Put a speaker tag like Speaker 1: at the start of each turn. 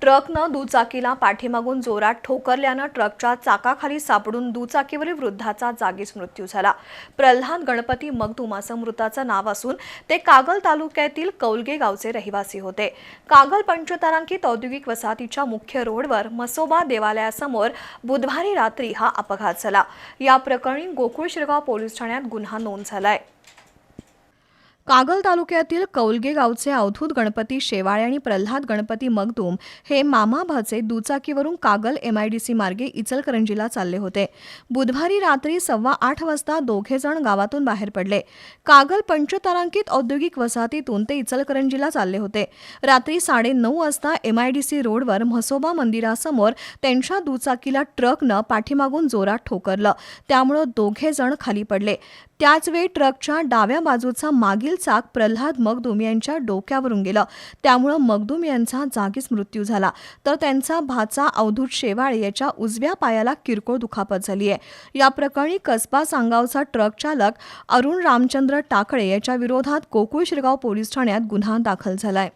Speaker 1: ट्रकनं दुचाकीला पाठीमागून जोरात ठोकरल्यानं ट्रकच्या चाकाखाली सापडून दुचाकीवरील वृद्धाचा जागीच मृत्यू झाला. प्रल्हाद गणपती मगदुम असं मृताचं नाव असून ते कागल तालुक्यातील कौलगे गावचे रहिवासी होते. कागल पंचतारांकित औद्योगिक वसाहतीच्या मुख्य रोडवर मसोबा देवालयासमोर बुधवारी रात्री हा अपघात झाला. या प्रकरणी गोकुळ शिरगाव पोलीस ठाण्यात गुन्हा नोंद झालाय. कागल तालुक्यातील कौलगे गावचे अवधूत गणपती शेवाळे आणि प्रल्हाद गणपती मगदूम हे मामाभाचे दुचाकीवरून कागल एमआयडीसी मार्गे इचलकरंजीला चालले होते. बुधवारी रात्री सव्वा आठ वाजता दोघे जण गावातून बाहेर पडले. कागल पंचतारांकित औद्योगिक वसाहतीतून ते इचलकरंजीला चालले होते. रात्री साडे नऊ वाजता एमआयडीसी रोडवर म्हसोबा मंदिरासमोर त्यांच्या दुचाकीला ट्रकनं पाठीमागून जोरात ठोकरलं. त्यामुळं दोघे जण खाली पडले. त्याचवेळी ट्रकच्या डाव्या बाजूचा मागील चाक प्रल्हाद मगदूम यांच्या डोक्यावरून गेलं. त्यामुळं मगदूम यांचा जागीच मृत्यू झाला. तर त्यांचा भाचा अवधूत शेवाळे याच्या उजव्या पायाला किरकोळ दुखापत झाली आहे. या प्रकरणी कसबा सांगावचा ट्रक चालक अरुण रामचंद्र टाकळे याच्या विरोधात गोकुळ शिरगाव पोलीस ठाण्यात गुन्हा दाखल झालाय.